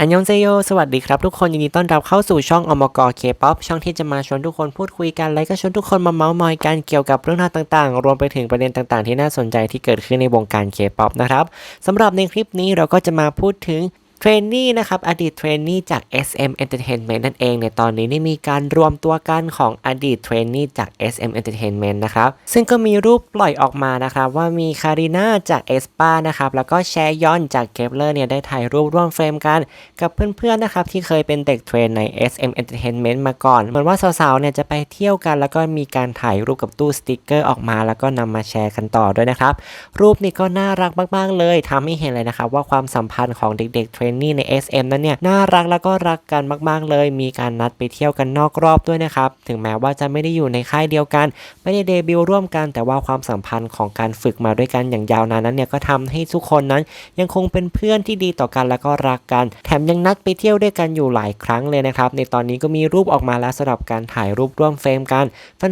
อันยองเซโย สวัสดีครับทุกคนยินดีต้อนรับเข้าสู่ช่องอมกอเคป๊อปช่องที่จะมาชวนทุกคนพูดคุยกัน และก็ชวนทุกคนมาเมาส์มอยกันเกี่ยวกับเรื่องราวต่างๆ รวมไปถึงประเด็นต่างๆ ที่น่าสนใจที่เกิดขึ้นในวงการเคป๊อปนะครับสำหรับในคลิปนี้เราก็จะมาพูดถึง เทรนนี่นะครับอดีตเทรนนี่จาก SM Entertainment นั่นเองในตอนนี้ได้มีการรวมตัวกันของอดีตเทรนนี่จาก SM Entertainment นะครับซึ่งก็มีรูปปล่อยออกมานะครับว่ามีคาริน่าจากเอสปานะครับแล้วก็แชยอนจากเคปเลอร์เนี่ยได้ถ่ายรูปร่วมเฟรมกันกับเพื่อนๆนะครับที่เคยเป็นเด็กเทรนใน SM Entertainment มาก่อน เหมือนว่าสาวๆเนี่ยจะไปเที่ยวกัน แล้วก็มีการถ่ายรูปกับตู้สติกเกอร์ออกมา แล้วก็นำมาแชร์กันต่อด้วยนะครับรูปนี้ก็น่ารักมากๆเลยทำให้เห็นเลยนะครับว่าความสัมพันธ์ของเด็กๆเทรนนี่ใน SM นั้นเนี่ยน่ารักแล้วก็รักกันมาก ๆ เลย มีการนัดไปเที่ยวกันนอกรอบด้วยนะครับ ถึงแม้ว่าจะไม่ได้อยู่ในค่ายเดียวกัน ไม่ได้เดบิวต์ร่วมกัน แต่ว่าความสัมพันธ์ของการฝึกมาด้วยกันอย่างยาวนานนั้นเนี่ยก็ทำให้ทุกคนนั้น ยังคงเป็นเพื่อนที่ดีต่อกันแล้วก็รักกัน แถมยังนัดไปเที่ยวด้วยกันอยู่หลายครั้งเลยนะครับ ในตอนนี้ก็มีรูปออกมาแล้วสำหรับการถ่ายรูปร่วมเฟรมกัน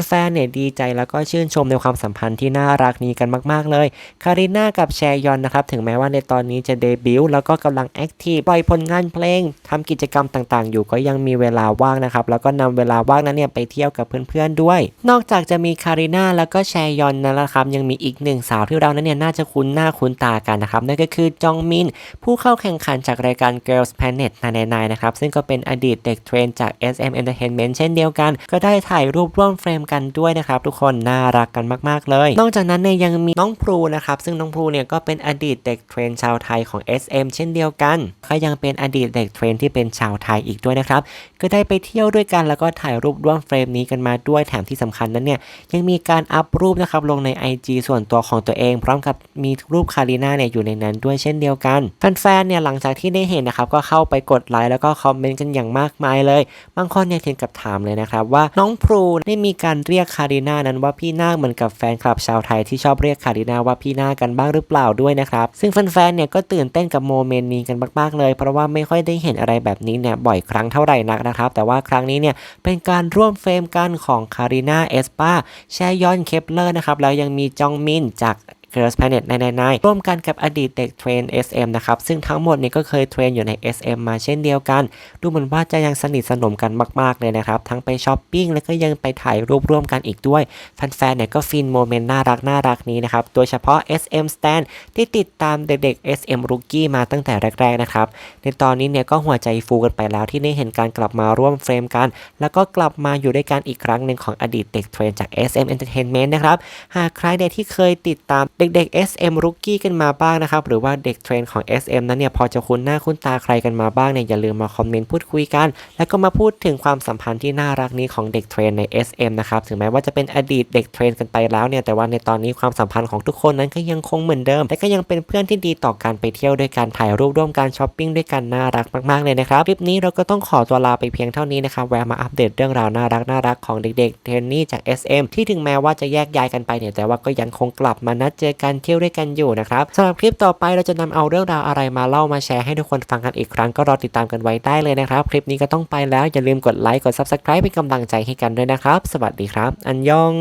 แฟนๆเนี่ยดีใจแล้วก็ชื่นชมในความสัมพันธ์ที่น่ารักนี้กันมาก ๆ เลยคาริน่ากับแชยอนนะครับถึงแม้ว่าในตอนนี้จะเดบิวต์แล้วก็กำลังแอคทีฟปล่อยผลงานเพลงทำกิจกรรมต่างๆ อยู่ก็ยังมีเวลาว่างนะครับ แล้วก็นำเวลาว่างนั้นเนี่ยไปเที่ยวกับเพื่อนๆด้วย นอกจากจะมีคาริน่าแล้วก็แชยอนนั่นละครับยังมีอีกหนึ่งสาวที่เรานั้นเนี่ยน่าจะคุ้นหน้าคุ้นตากันนะครับนั่นก็คือจองมินผู้เข้าแข่งขันจากรายการ Girls Planet 999นะครับซึ่งก็เป็นอดีตเด็กเทรนจาก SM Entertainment เช่นเดียวกัน ก็ได้ถ่ายรูปร่วมเฟรมกันด้วยนะครับทุกคนน่ารักกันมากๆเลย นอกจากนั้นเนี่ยยังมีน้องพลูนะครับซึ่งน้องพลูเนี่ยก็เป็นอดีตเด็กเทรนชาวไทยของ SM เช่นเดียวกัน ก็ยังเป็นอดีตเด็กเทรนที่เป็นชาวไทยอีกด้วยนะครับ ก็ได้ไปเที่ยวด้วยกันแล้วก็ถ่ายรูปร่วมเฟรมนี้กันมาด้วยแถมที่สำคัญนั้นเนี่ยยังมีการอัพรูปนะครับลงใน IG ส่วนตัวของตัวเอง พร้อมกับมีรูปคาริน่าเนี่ยอยู่ในนั้นด้วยเช่นเดียวกันแฟนๆเนี่ยหลังจากที่ได้เห็นนะครับก็เข้าไปกดไลค์แล้วก็คอมเมนต์กันอย่างมากมายเลย บางคนเนี่ยถึงกับถามเลยนะครับว่าน้องพลูได้มีการเรียกคาริน่านั้นว่าพี่นาคเหมือนกับแฟนคลับชาวไทยที่ชอบเรียกคาริน่าว่าพี่นาคกันบ้างหรือเปล่าด้วยนะครับซึ่งแฟนๆเนี่ยก็ตื่นเต้นกับโมเมนต์นี้กันมากๆเลย เพราะว่าไม่ค่อยได้เห็นอะไรแบบนี้เนี่ยบ่อยครั้งเท่าไหร่นักนะครับ แต่ว่าครั้งนี้เนี่ยเป็นการร่วมเฟรมกันของคาริน่าเอสปาแชยอนเคปเลอร์นะครับแล้วยังมีจองมินจาก Girls Planet 999ร่วมกันกับอดีตเด็กเทรน SM นะครับ ซึ่งทั้งหมดนี้ก็เคยเทรนอยู่ใน SM มาเช่นเดียวกัน ดูเหมือนว่าจะยังสนิทสนมกันมาก ๆ เลยนะครับ ทั้งไปช้อปปิ้งแล้วก็ยังไปถ่ายรูปร่วมกันอีกด้วย แฟนๆเนี่ยก็ฟินโมเมนต์น่ารักน่ารักนี้นะครับ โดยเฉพาะ SM Stan ที่ติดตามเด็กๆ SM Rookie มาตั้งแต่แรก ๆ นะครับ ในตอนนี้เนี่ยก็หัวใจฟูกันไปแล้วที่ได้เห็นการกลับมาร่วมเฟรมกัน แล้วก็กลับมาอยู่ด้วยกันอีกครั้งหนึ่งของอดีตเด็กเทรนจาก SM Entertainment นะครับ หากใครเนี่ยที่เคยติดตามเเด็กๆ SM รุกกี้กันมาบ้างนะครับ หรือว่าเด็กเทรนของ SM นั้นเนี่ยพอจะคุ้นหน้าคุ้นตาใครกันมาบ้างเนี่ยอย่าลืมมาคอมเมนต์พูดคุยกัน แล้วก็มาพูดถึงความสัมพันธ์ที่น่ารักนี้ของเด็กเทรนใน SM นะครับถึงแม้ว่าจะเป็นอดีตเด็กเทรนกันไปแล้วเนี่ยแต่ว่าในตอนนี้ความสัมพันธ์ของทุกคนนั้นก็ยังคงเหมือนเดิม และก็ยังเป็นเพื่อนที่ดีต่อการไปเที่ยวด้วยกันถ่ายรูปร่วมกันช้อปปิ้งด้วยกันน่ารักมากๆเลยนะครับคลิปนี้เราก็ต้องขอตัวลาไปเพียงเท่านี้นะครับแวะมาอัปเดตเรื่องราวน่ารักน่ารักของเด็กๆเทรนนี่จาก SM ที่ถึงแม้ว่าจะแยกย้ายกันไปเนี่ยแต่ว่าก็ยังคงกลับมานัดเจอกันเที่ยวด้วยกันอยู่นะครับสำหรับคลิปต่อไปเราจะนำเอาเรื่องราวอะไรมาเล่ามาแชร์ให้ทุกคนฟังกันอีกครั้งก็รอติดตามกันไว้ได้เลยนะครับ คลิปนี้ก็ต้องไปแล้วอย่าลืมกดไลค์กด Subscribe เป็นกำลังใจให้กันด้วยนะครับ สวัสดีครับ อันยอง